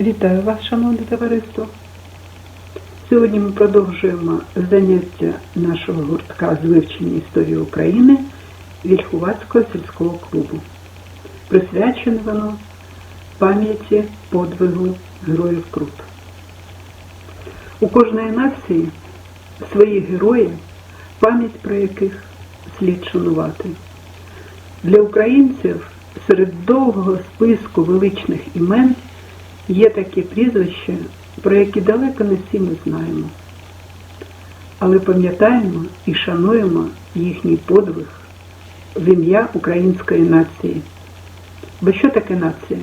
Вітаю вас, шановне товариство. Сьогодні ми продовжуємо заняття нашого гуртка з вивчення історії України Вільхуватського сільського клубу. Присвячене воно пам'яті подвигу героїв Крут. У кожної нації свої герої, пам'ять про яких слід шанувати. Для українців серед довгого списку величних імен є такі прізвища, про які далеко не всі ми знаємо. Але пам'ятаємо і шануємо їхній подвиг в ім'я української нації. Бо що таке нація?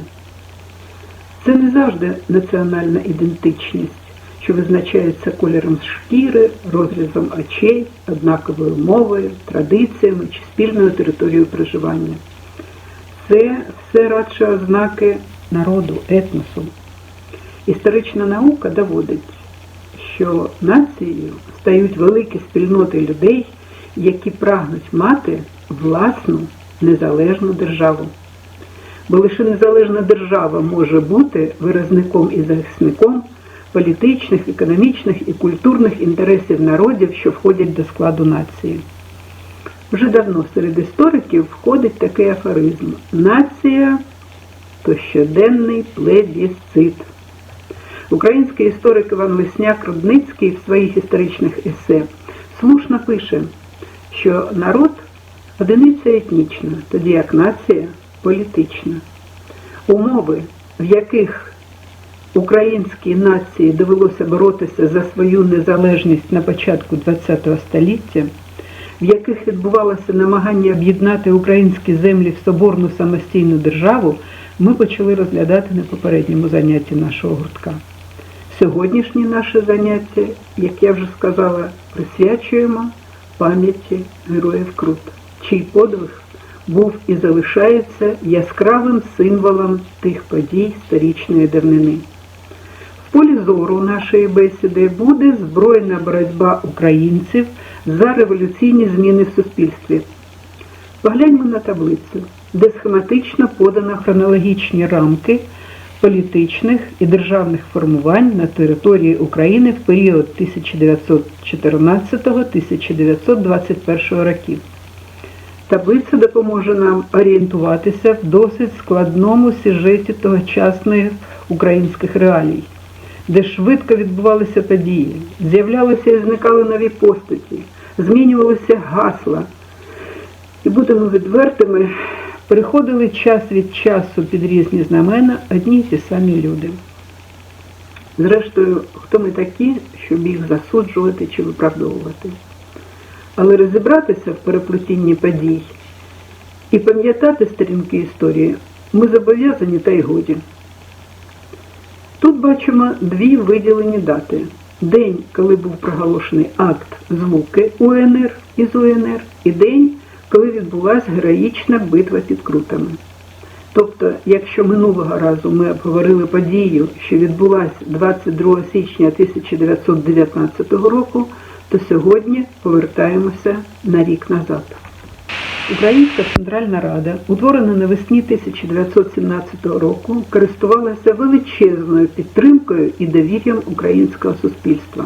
Це не завжди національна ідентичність, що визначається кольором шкіри, розрізом очей, однаковою мовою, традиціями чи спільною територією проживання. Це все радше ознаки народу, етносу. Історична наука доводить, що нацією стають великі спільноти людей, які прагнуть мати власну незалежну державу. Бо лише незалежна держава може бути виразником і захисником політичних, економічних і культурних інтересів народів, що входять до складу нації. Вже давно серед істориків входить такий афоризм Нація то щоденний плебісцит. Український історик Іван Лесняк Рудницький в своїх історичних есе слушно пише, що народ одиниця етнічна, тоді як нація політична. Умови, в яких українській нації довелося боротися за свою незалежність на початку ХХ століття, в яких відбувалося намагання об'єднати українські землі в соборну самостійну державу, ми почали розглядати на попередньому занятті нашого гуртка. Сьогоднішнє наше заняття, як я вже сказала, присвячуємо пам'яті героїв Крут, чий подвиг був і залишається яскравим символом тих подій сторічної давнини. В полі зору нашої бесіди буде збройна боротьба українців за революційні зміни в суспільстві. Погляньмо на таблицю, де схематично подано хронологічні рамки політичних і державних формувань на території України в період 1914-1921 років. Таблиця допоможе нам орієнтуватися в досить складному сюжеті тогочасних українських реалій, де швидко відбувалися події, з'являлися і зникали нові постаті, змінювалися гасла. І будемо відвертими, приходили час від часу під різні знамена одні й ті самі люди. Зрештою, хто ми такі, щоб їх засуджувати чи виправдовувати. Але розібратися в переплетінні подій і пам'ятати сторінки історії ми зобов'язані та й годі. Тут бачимо дві виділені дати. День, коли був проголошений акт звуки УНР із УНР, і день, коли відбулася героїчна битва під Крутами. Тобто, якщо минулого разу ми обговорили подію, що відбулася 22 січня 1919 року, то сьогодні повертаємося на рік назад. Українська Центральна Рада, утворена навесні 1917 року, користувалася величезною підтримкою і довір'ям українського суспільства.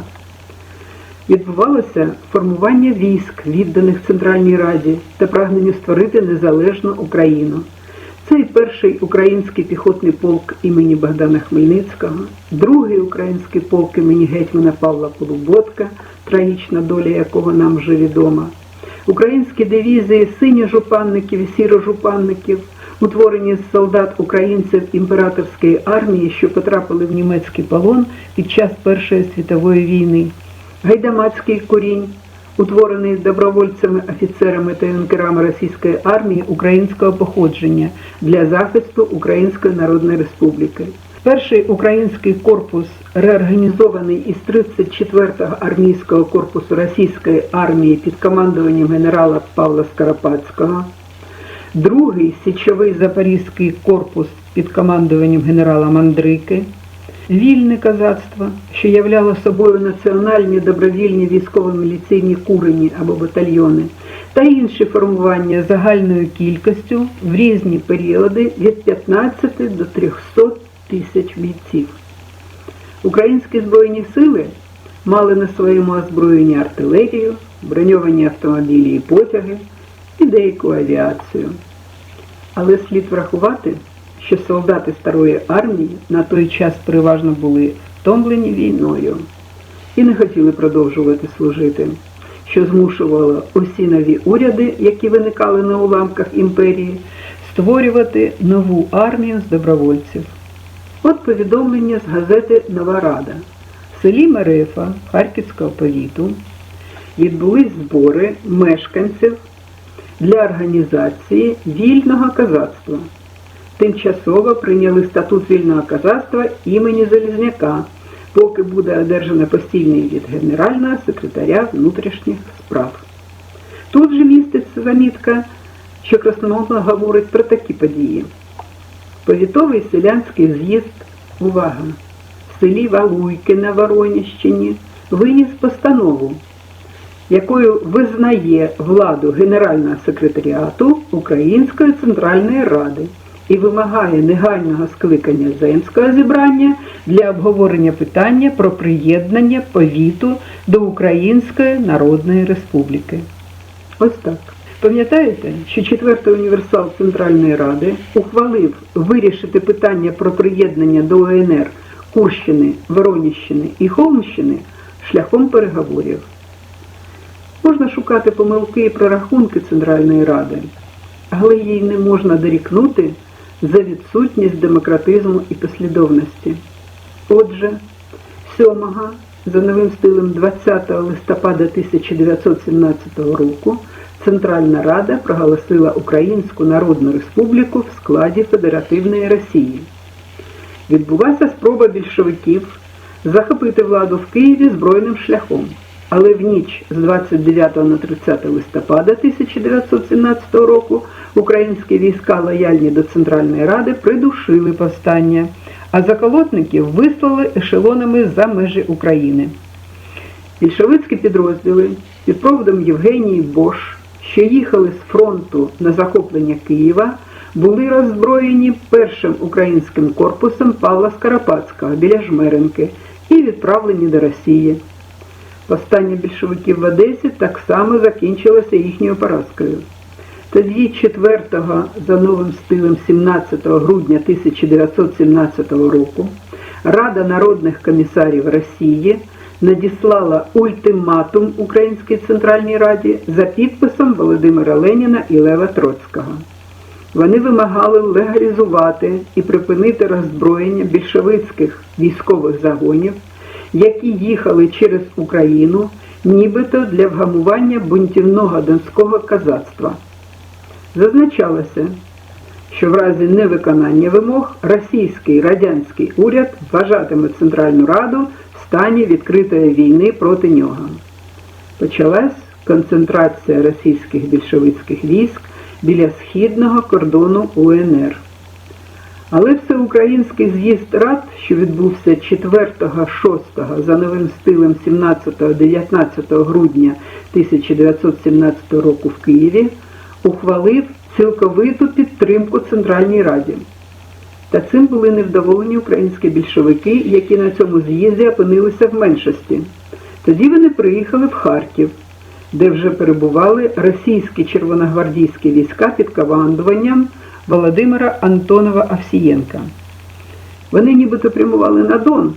Відбувалося формування військ, відданих Центральній Раді та прагненню створити незалежну Україну. Це і перший український піхотний полк імені Богдана Хмельницького, другий український полк імені гетьмана Павла Полуботка, трагічна доля якого нам вже відома, українські дивізії синьо-жупанників і сіро-жупанників, утворені з солдат українців імператорської армії, що потрапили в німецький полон під час Першої світової війни, гайдамацький корінь утворений добровольцями, офіцерами та юнкерами російської армії українського походження для захисту Української Народної Республіки. Перший український корпус, реорганізований із 34-го армійського корпусу російської армії під командуванням генерала Павла Скоропадського, другий січовий запорізький корпус під командуванням генерала Мандрики, вільне козацтво, що являло собою національні добровільні військово-міліційні курені або батальйони, та інші формування загальною кількістю в різні періоди від 15 до 300 тисяч бійців. Українські Збройні сили мали на своєму озброєнні артилерію, броньовані автомобілі і потяги і деяку авіацію. Але слід врахувати, що солдати старої армії на той час переважно були втомлені війною і не хотіли продовжувати служити, що змушувало усі нові уряди, які виникали на уламках імперії, створювати нову армію з добровольців. От повідомлення з газети Нова Рада. В селі Мерефа Харківського повіту відбулись збори мешканців для організації вільного казацтва. Тимчасово прийняли статут вільного казацтва імені Залізняка, поки буде одержано постійний від Генерального секретаря внутрішніх справ. Тут же міститься замітка, що красномовно говорить про такі події. Повітовий селянський з'їзд, увага, в селі Валуйки на Вороніщині виніс постанову, якою визнає владу Генерального секретаріату Української Центральної Ради і вимагає негайного скликання земського зібрання для обговорення питання про приєднання повіту до Української Народної Республіки. Ось так. Пам'ятаєте, що четвертий універсал Центральної Ради ухвалив вирішити питання про приєднання до ОНР Курщини, Вороніщини і Холмщини шляхом переговорів. Можна шукати помилки і прорахунки Центральної Ради, але їй не можна дорікнути за відсутність демократизму і послідовності. Отже, 7 за новим стилем 20 листопада 1917 року Центральна Рада проголосила Українську Народну Республіку в складі Федеративної Росії. Відбулася спроба більшовиків захопити владу в Києві збройним шляхом, але в ніч з 29 на 30 листопада 1917 року українські війська, лояльні до Центральної Ради, придушили повстання, а заколотників вислали ешелонами за межі України. Більшовицькі підрозділи під проводом Євгенії Бош, що їхали з фронту на захоплення Києва, були роззброєні першим українським корпусом Павла Скоропадського біля Жмеренки і відправлені до Росії. Повстання більшовиків в Одесі так само закінчилося їхньою поразкою. Тоді 4 за новим стилем 17 грудня 1917 року Рада народних комісарів Росії надіслала ультиматум Українській Центральній Раді за підписом Володимира Леніна і Лева Троцького. Вони вимагали легалізувати і припинити роззброєння більшовицьких військових загонів, які їхали через Україну, нібито для вгамування бунтівного донського казацтва. Зазначалося, що в разі невиконання вимог російський радянський уряд вважатиме Центральну Раду в стані відкритої війни проти нього. Почалась концентрація російських більшовицьких військ біля східного кордону УНР. Але всеукраїнський з'їзд рад, що відбувся 4-6 за новим стилем 17-19 грудня 1917 року в Києві, ухвалив цілковиту підтримку Центральній Раді. Та цим були невдоволені українські більшовики, які на цьому з'їзді опинилися в меншості. Тоді вони приїхали в Харків, де вже перебували російські червоногвардійські війська під командуванням Володимира Антонова Овсієнка. Вони нібито прямували на Дон,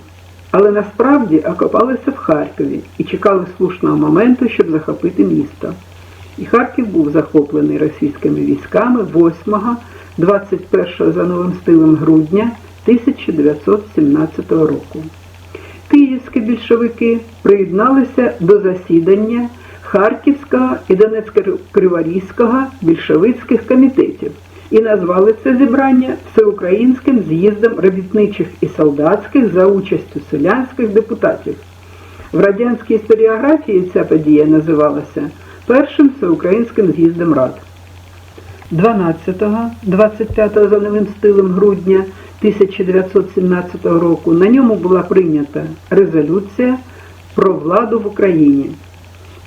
але насправді окопалися в Харкові і чекали слушного моменту, щоб захопити місто. І Харків був захоплений російськими військами 8-21 за новим стилем грудня 1917 року. Київські більшовики приєдналися до засідання Харківського і Донецько-Криворізького більшовицьких комітетів і назвали це зібрання Всеукраїнським з'їздом робітничих і солдатських за участю селянських депутатів. В радянській історіографії ця подія називалася першим всеукраїнським з'їздом рад. 12-25 за новим стилем грудня 1917 року на ньому була прийнята резолюція про владу в Україні,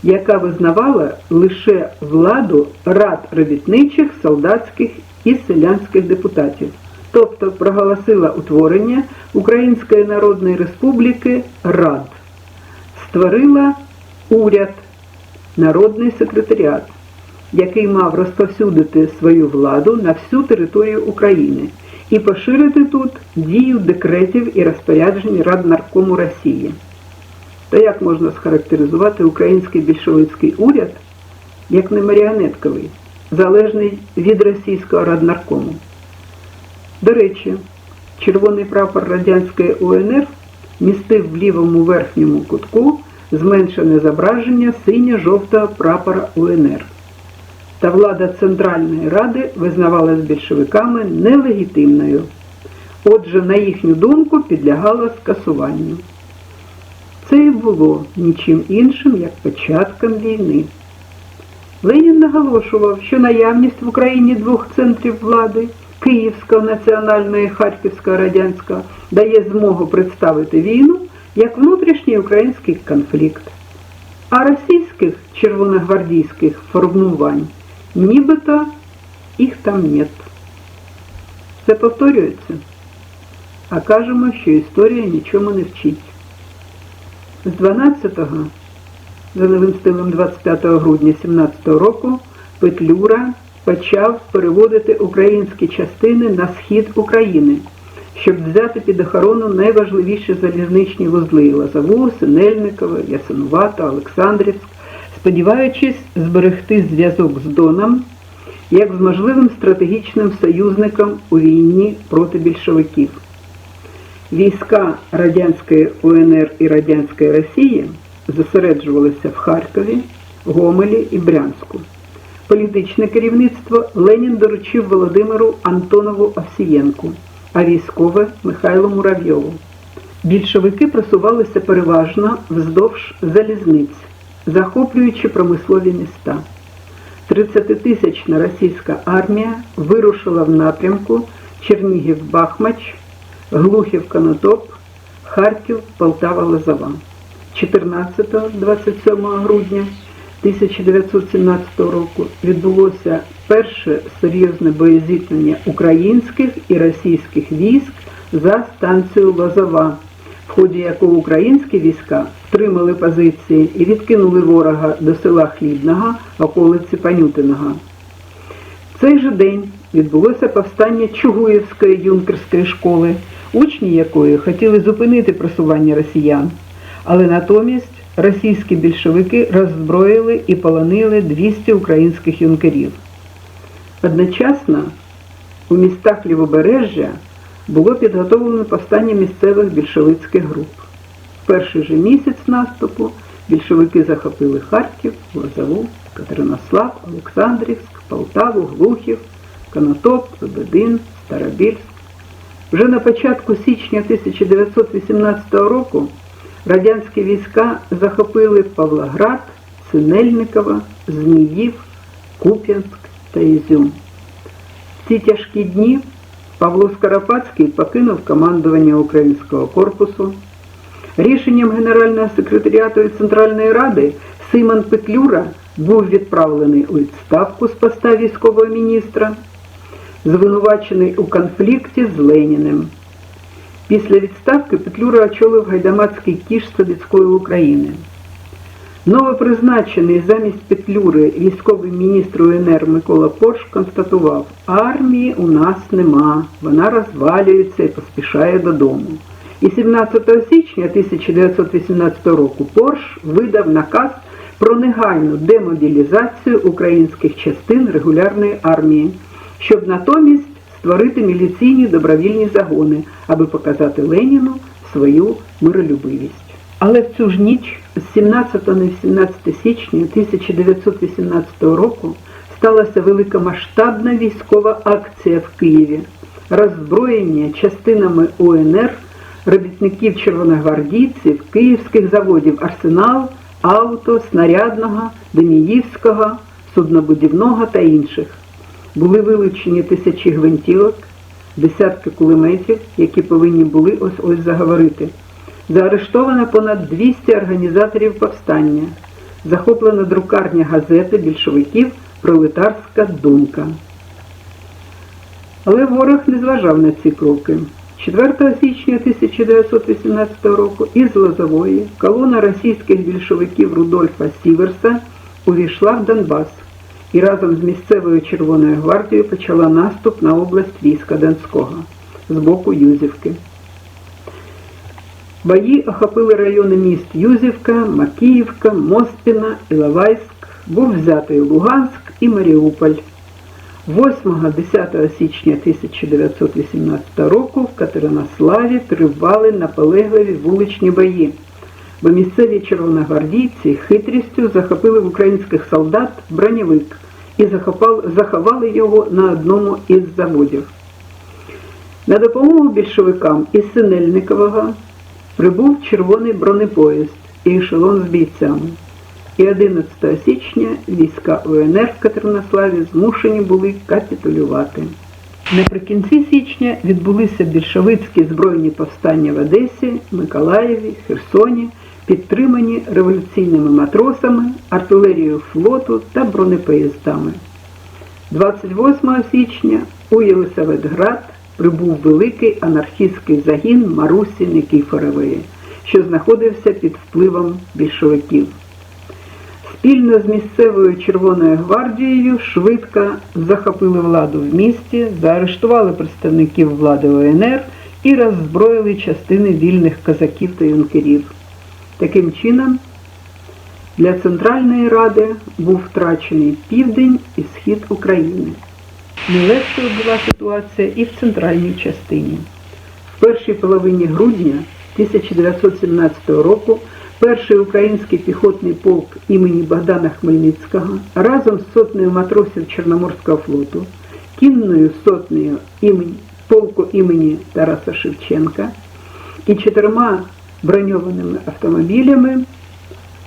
яка визнавала лише владу рад робітничих, солдатських і селянських депутатів, тобто проголосила утворення Української Народної Республіки РАД, створила уряд, народний секретаріат, який мав розповсюдити свою владу на всю територію України і поширити тут дію декретів і розпоряджень Раднаркому Росії. То як можна схарактеризувати український більшовицький уряд як не маріонетковий, залежний від російського раднаркому? До речі, червоний прапор радянської УНР містив в лівому верхньому кутку зменшене зображення синьо-жовтого прапора УНР. Та влада Центральної Ради визнавалась більшовиками нелегітимною. Отже, на їхню думку підлягала скасуванню. Це і було нічим іншим, як початком війни. Ленін наголошував, що наявність в Україні двох центрів влади Київського національного і Харківського радянського дає змогу представити війну як внутрішній український конфлікт. А російських червоногвардійських формувань нібито їх там нет. Це повторюється, а кажемо, що історія нічому не вчить. З 12-го, за новим стилем 25 грудня 17 року, Петлюра почав переводити українські частини на схід України, щоб взяти під охорону найважливіші залізничні вузли Лозову, Синельникове, Ясинувата, Олександрівськ, сподіваючись зберегти зв'язок з Доном як з можливим стратегічним союзником у війні проти більшовиків. Війська Радянської УНР і Радянської Росії зосереджувалися в Харкові, Гомелі і Брянську. Політичне керівництво Ленін доручив Володимиру Антонову Овсієнку, а військове Михайлу Муравйову. Більшовики просувалися переважно вздовж залізниць, захоплюючи промислові міста. 30-тисячна російська армія вирушила в напрямку Чернігів-Бахмач, Глухів-Конотоп, Харків, Полтава-Лозова. 14-27 грудня 1917 року відбулося перше серйозне боєзіткнення українських і російських військ за станцію Лозова, в ході якого українські війська втримали позиції і відкинули ворога до села Хлібного, околиці Панютиного. В цей же день відбулося повстання Чугуївської юнкерської школи, учні якої хотіли зупинити просування росіян, але натомість російські більшовики роззброїли і полонили 200 українських юнкерів. Одночасно у містах Лівобережжя було підготовлено повстання місцевих більшовицьких груп. В перший же місяць наступу більшовики захопили Харків, Лозову, Катеринослав, Олександрівськ, Полтаву, Глухів, Конотоп, Лебедин, Старобільськ. Вже на початку січня 1918 року радянські війська захопили Павлоград, Синельникова, Зміїв, Куп'янськ та Ізюм. В ці тяжкі дні Павло Скоропадський покинув командування Українського корпусу. Рішенням Генерального секретаріату і Центральної Ради Симон Петлюра був відправлений у відставку з поста військового міністра, звинувачений у конфлікті з Леніним. Після відставки Петлюра очолив гайдамацький кіш Совєтської України. Новопризначений замість Петлюри військовий міністр УНР Микола Порш констатував, армії у нас нема, вона розвалюється і поспішає додому. І 17 січня 1918 року Порш видав наказ про негайну демобілізацію українських частин регулярної армії, щоб натомість створити міліційні добровільні загони, аби показати Леніну свою миролюбивість. Але в цю ж ніч, з 17 на 17 січня 1918 року, сталася великомасштабна військова акція в Києві, роззброєння частинами УНР робітників червоногвардійців київських заводів Арсенал, Авто, Снарядного, Деміївського, Суднобудівного та інших. Були вилучені тисячі гвинтівок, десятки кулеметів, які повинні були ось ось заговорити. Заарештовано понад 200 організаторів повстання. Захоплена друкарня газети більшовиків Пролетарська думка. Але ворог не зважав на ці кроки. 4 січня 1918 року із Лозової колона російських більшовиків Рудольфа Сіверса увійшла в Донбас і разом з місцевою Червоною гвардією почала наступ на область війська Донського з боку Юзівки. Бої охопили райони міст Юзівка, Макіївка, Моспіна, Іловайськ, був взятий Луганськ і Маріуполь. 8-10 січня 1918 року в Катеринославі тривали наполегливі вуличні бої, бо місцеві червоногвардійці хитрістю захопили в українських солдат бронєвик і заховали його на одному із заводів. На допомогу більшовикам із Синельникового прибув червоний бронепоїзд і ешелон з бійцями. І 11 січня війська УНР в Катеринославі змушені були капітулювати. Наприкінці січня відбулися більшовицькі збройні повстання в Одесі, Миколаєві, Херсоні, підтримані революційними матросами, артилерією флоту та бронепоїздами. 28 січня у Єлисаветград прибув великий анархістський загін Марусі Никіфорової, що знаходився під впливом більшовиків. Спільно з місцевою Червоною гвардією швидко захопили владу в місті, заарештували представників влади ОНР і роззброїли частини вільних козаків та юнкерів. Таким чином, для Центральної Ради був втрачений південь і схід України. Нелегшою була ситуація і в центральній частині. В першій половині грудня 1917 року перший український піхотний полк імені Богдана Хмельницького разом з сотнею матросів Чорноморського флоту, кінною сотнею імені, полку імені Тараса Шевченка і чотирма броньованими автомобілями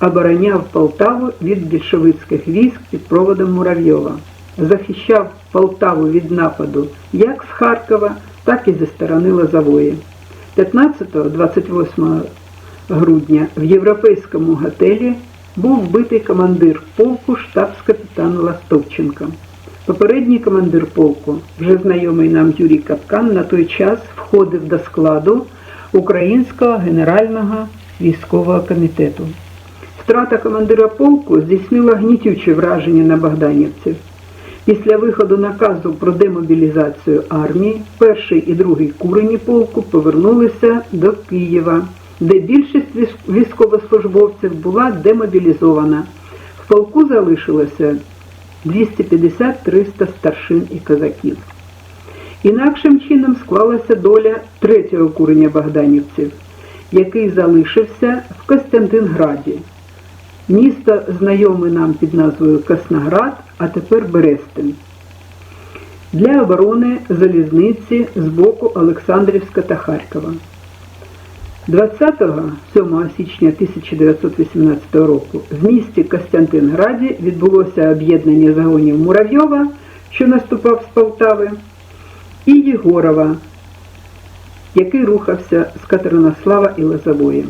обороняв Полтаву від більшовицьких військ під проводом Муравйова, захищав Полтаву від нападу як з Харкова, так і зі сторони Лозової. 15-28 грудня в європейському готелі був вбитий командир полку штабс-капітан Ластовченко. Попередній командир полку, вже знайомий нам Юрій Капкан, на той час входив до складу Українського генерального військового комітету. Втрата командира полку здійснила гнітюче враження на богданівців. Після виходу наказу про демобілізацію армії перший і другий курені полку повернулися до Києва, де більшість військовослужбовців була демобілізована. В полку залишилося 250-300 старшин і козаків. Інакшим чином склалася доля третього курення богданівців, який залишився в Костянтинграді. Місто знайоме нам під назвою Красноград, а тепер Берестин. Для оборони залізниці з боку Олександрівська та Харкова. 27 січня 1918 року в місті Костянтинграді відбулося об'єднання загонів Муравйова, що наступав з Полтави, і Єгорова, який рухався з Катеринослава і Лозової.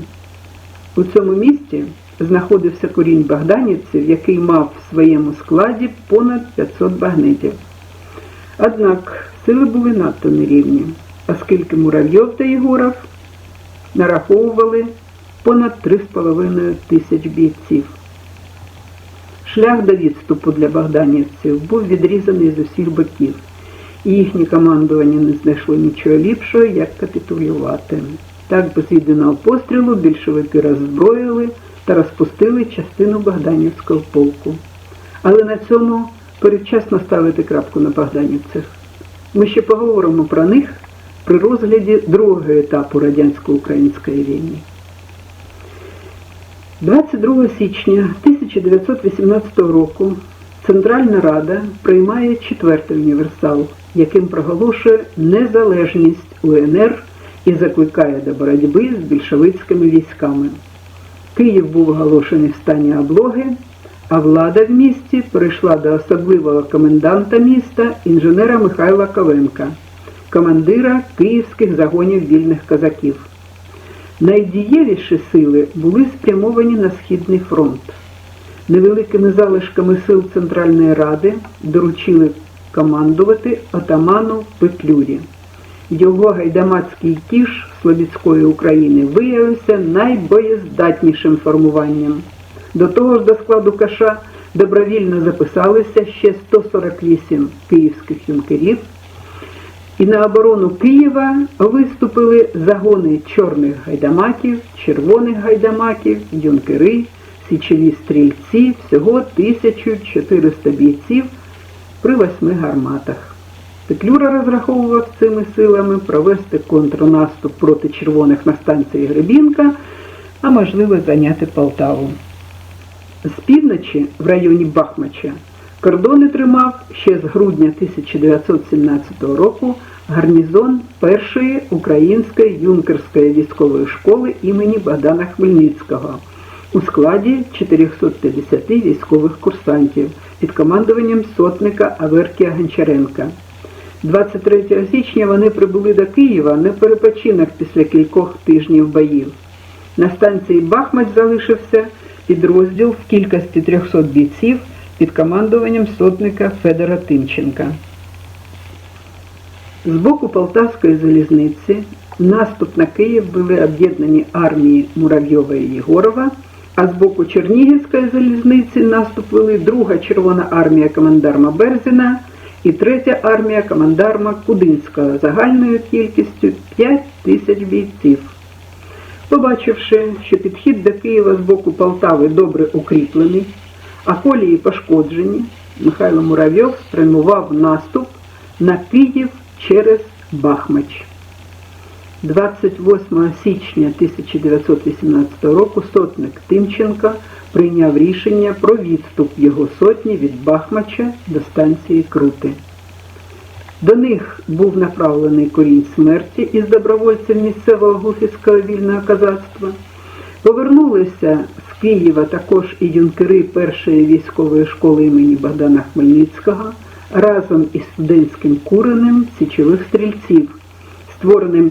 У цьому місті знаходився корінь богданівців, який мав в своєму складі понад 500 багнетів. Однак сили були надто нерівні, оскільки Муравйов та Єгоров нараховували понад 3,5 тисяч бійців. Шлях до відступу для богданівців був відрізаний з усіх боків, і їхнє командування не знайшло нічого ліпшого, як капітулювати. Так без єдиного пострілу більшовики роззброїли та розпустили частину Богданівського полку. Але на цьому передчасно ставити крапку на Богданівцях. Ми ще поговоримо про них при розгляді другого етапу радянсько-української війни. 22 січня 1918 року Центральна Рада приймає четвертий універсал, яким проголошує незалежність УНР і закликає до боротьби з більшовицькими військами. Київ був оголошений в стані облоги, а влада в місті перейшла до особливого коменданта міста інженера Михайла Ковенка, командира київських загонів вільних козаків. Найдієвіші сили були спрямовані на Східний фронт. Невеликими залишками сил Центральної Ради доручили командувати отаману Петлюрі. Його гайдамацький кіш Слобідської України виявився найбоєздатнішим формуванням. До того ж до складу каша добровільно записалися ще 148 київських юнкерів, і на оборону Києва виступили загони чорних гайдамаків, червоних гайдамаків, юнкери, січові стрільці, всього 1400 бійців при восьми гарматах. Петлюра розраховував цими силами провести контрнаступ проти червоних на станції Гребінка, а можливо зайняти Полтаву. З півночі, в районі Бахмача, кордони тримав ще з грудня 1917 року гарнізон першої української юнкерської військової школи імені Богдана Хмельницького у складі 450 військових курсантів під командуванням сотника Аверкія Гончаренка. 23 січня вони прибули до Києва на перепочинок після кількох тижнів боїв. На станції Бахмач залишився підрозділ в кількості 300 бійців під командуванням сотника Федора Тимченка. З боку Полтавської залізниці наступ на Київ були об'єднані армії Муравйова і Єгорова, а з боку Чернігівської залізниці наступ вели Друга Червона армія командарма Берзіна і Третя армія командарма Кудинського загальною кількістю 5 тисяч бійців. Побачивши, що підхід до Києва з боку Полтави добре укріплений, а колії пошкоджені, Михайло Муравйов спрямував наступ на Київ через Бахмач. 28 січня 1918 року сотник Тимченка прийняв рішення про відступ його сотні від Бахмача до станції Крути. До них був направлений корінь смерті із добровольців місцевого гуфівського вільного казацтва. Повернулися з Києва також і юнкери першої військової школи імені Богдана Хмельницького разом із студентським куренем січових стрільців, створеним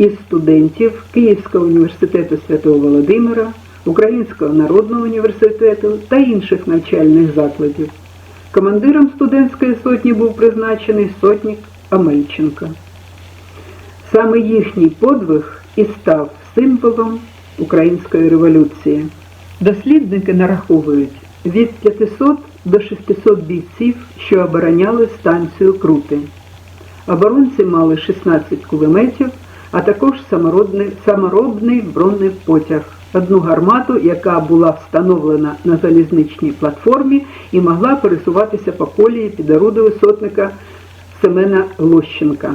із студентів Київського університету Святого Володимира, Українського народного університету та інших навчальних закладів. Командиром студентської сотні був призначений сотник Амельченко. Саме їхній подвиг і став символом української революції. Дослідники нараховують від 500 до 600 бійців, що обороняли станцію Крути. Оборонці мали 16 кулеметів, а також саморобний, саморобний бронний потяг, одну гармату, яка була встановлена на залізничній платформі і могла пересуватися по колії під орудою сотника Семена Лощенка.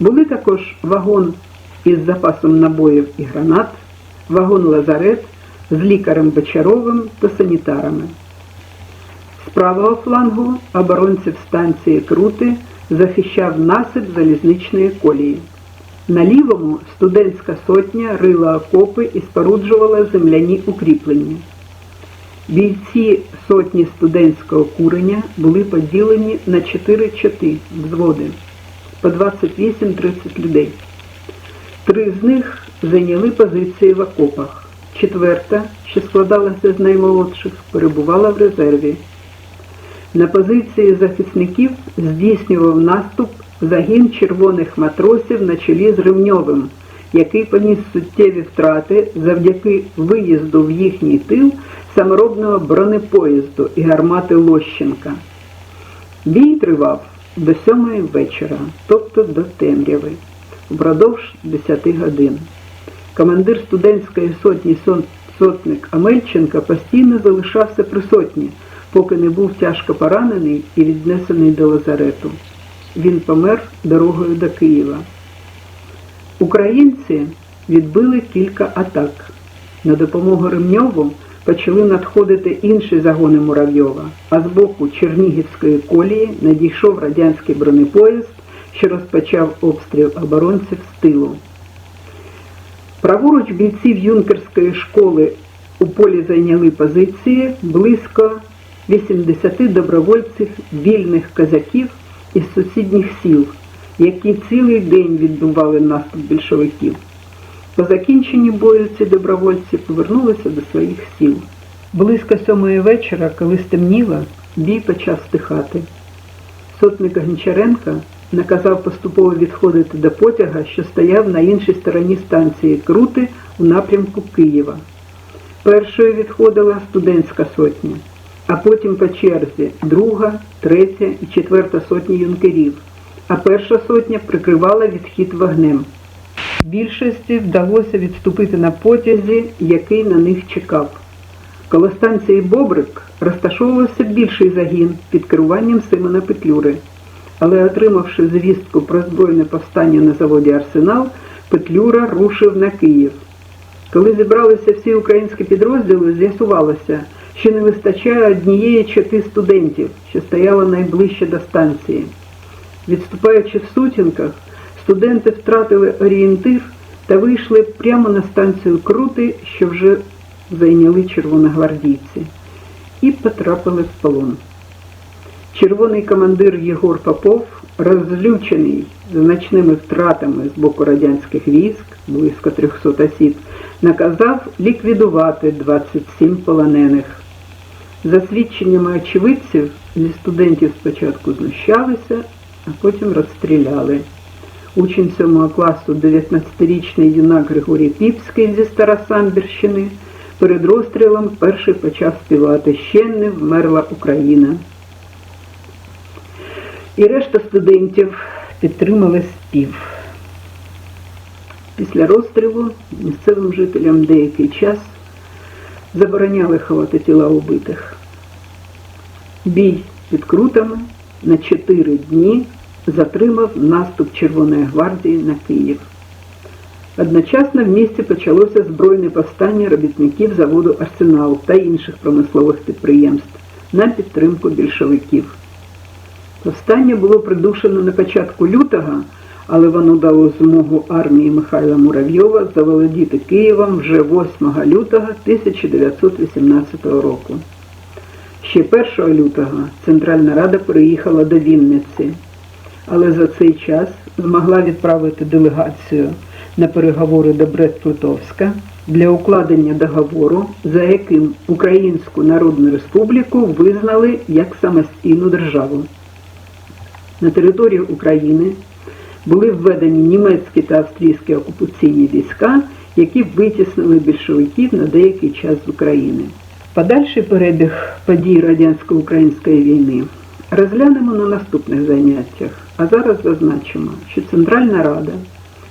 Були також вагон із запасом набоїв і гранат, вагон Лазарет з лікарем Бочаровим та санітарами. З правого флангу оборонців станції Крути захищав насип залізничної колії. На лівому студентська сотня рила окопи і споруджувала земляні укріплення. Бійці сотні студентського курення були поділені на 4 чоти взводи по 28-30 людей. Три з них зайняли позиції в окопах. Четверта, що складалася з наймолодших, перебувала в резерві. На позиції захисників здійснював наступ загін червоних матросів на чолі з Ремньовим, який поніс суттєві втрати завдяки виїзду в їхній тил саморобного бронепоїзду і гармати Лощенка. Бій тривав до сьомої вечора, тобто до темряви, впродовж 10 годин. Командир студентської сотні сотник Амельченка постійно залишався при сотні, поки не був тяжко поранений і віднесений до лазарету. Він помер дорогою до Києва. Українці відбили кілька атак. На допомогу Ремньову почали надходити інші загони Муравйова, а з боку Чернігівської колії надійшов радянський бронепоїзд, що розпочав обстріл оборонців з тилу. Праворуч бійців юнкерської школи у полі зайняли позиції близько 80 добровольців вільних козаків із сусідніх сіл, які цілий день відбували наступ більшовиків. По закінченні бою ці добровольці повернулися до своїх сіл. Близько сьомої вечора, коли стемніло, бій почав стихати. сотник Гончаренка наказав поступово відходити до потяга, що стояв на іншій стороні станції Крути у напрямку Києва. Першою відходила студентська сотня, а потім по черзі друга, третя і четверта сотні юнкерів, а перша сотня прикривала відхід вогнем. Більшості вдалося відступити на потязі, який на них чекав. Коло станції Бобрик розташовувався більший загін під керуванням Симона Петлюри. Але отримавши звістку про збройне повстання на заводі Арсенал, Петлюра рушив на Київ. Коли зібралися всі українські підрозділи, з'ясувалося, що не вистачає однієї чоти студентів, що стояла найближче до станції. Відступаючи в сутінках, студенти втратили орієнтир та вийшли прямо на станцію Крути, що вже зайняли червоногвардійці, і потрапили в полон. Червоний командир Єгор Попов, розлючений значними втратами з боку радянських військ, близько 300 осіб, наказав ліквідувати 27 полонених. За свідченнями очевидців, зі студентів спочатку знущалися, а потім розстріляли. Учень 7 класу 19-річний юнак Григорій Піпський зі Старосамбірщини перед розстрілом перший почав співати «Ще не вмерла Україна». І решта студентів підтримали спів. Після розстрілу місцевим жителям деякий час забороняли ховати тіла убитих. Бій під крутами на чотири дні затримав наступ Червоної гвардії на Київ. Одночасно в місті почалося збройне повстання робітників заводу Арсенал та інших промислових підприємств на підтримку більшовиків. Повстання було придушено на початку лютого, але воно дало змогу армії Михайла Муравйова заволодіти Києвом вже 8 лютого 1918 року. Ще 1 лютого Центральна Рада переїхала до Вінниці, але за цей час змогла відправити делегацію на переговори до Брест-Литовська для укладення договору, за яким Українську Народну Республіку визнали як самостійну державу. На територію України були введені німецькі та австрійські окупаційні війська, які витіснили більшовиків на деякий час з України. Подальший перебіг подій радянсько-української війни розглянемо на наступних заняттях, а зараз зазначимо, що Центральна Рада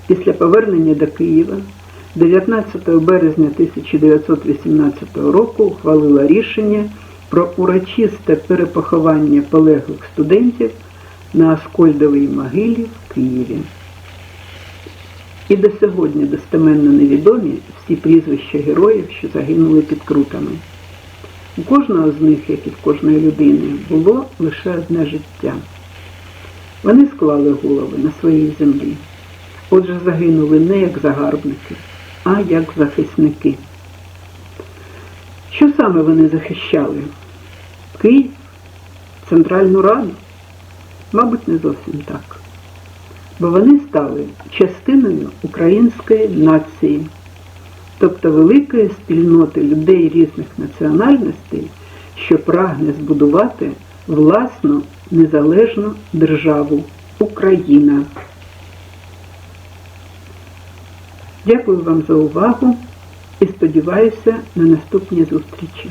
після повернення до Києва 19 березня 1918 року ухвалила рішення про урочисте перепоховання полеглих студентів на Аскольдовій могилі в Києві. І до сьогодні достеменно невідомі всі прізвища героїв, що загинули під крутами. У кожного з них, як і в кожної людини, було лише одне життя. Вони склали голови на своїй землі. Отже, загинули не як загарбники, а як захисники. Що саме вони захищали? Київ? Центральну Раду? Мабуть, не зовсім так. Бо вони стали частиною української нації, тобто великої спільноти людей різних національностей, що прагне збудувати власну незалежну державу Україна. Дякую вам за увагу і сподіваюся на наступні зустрічі.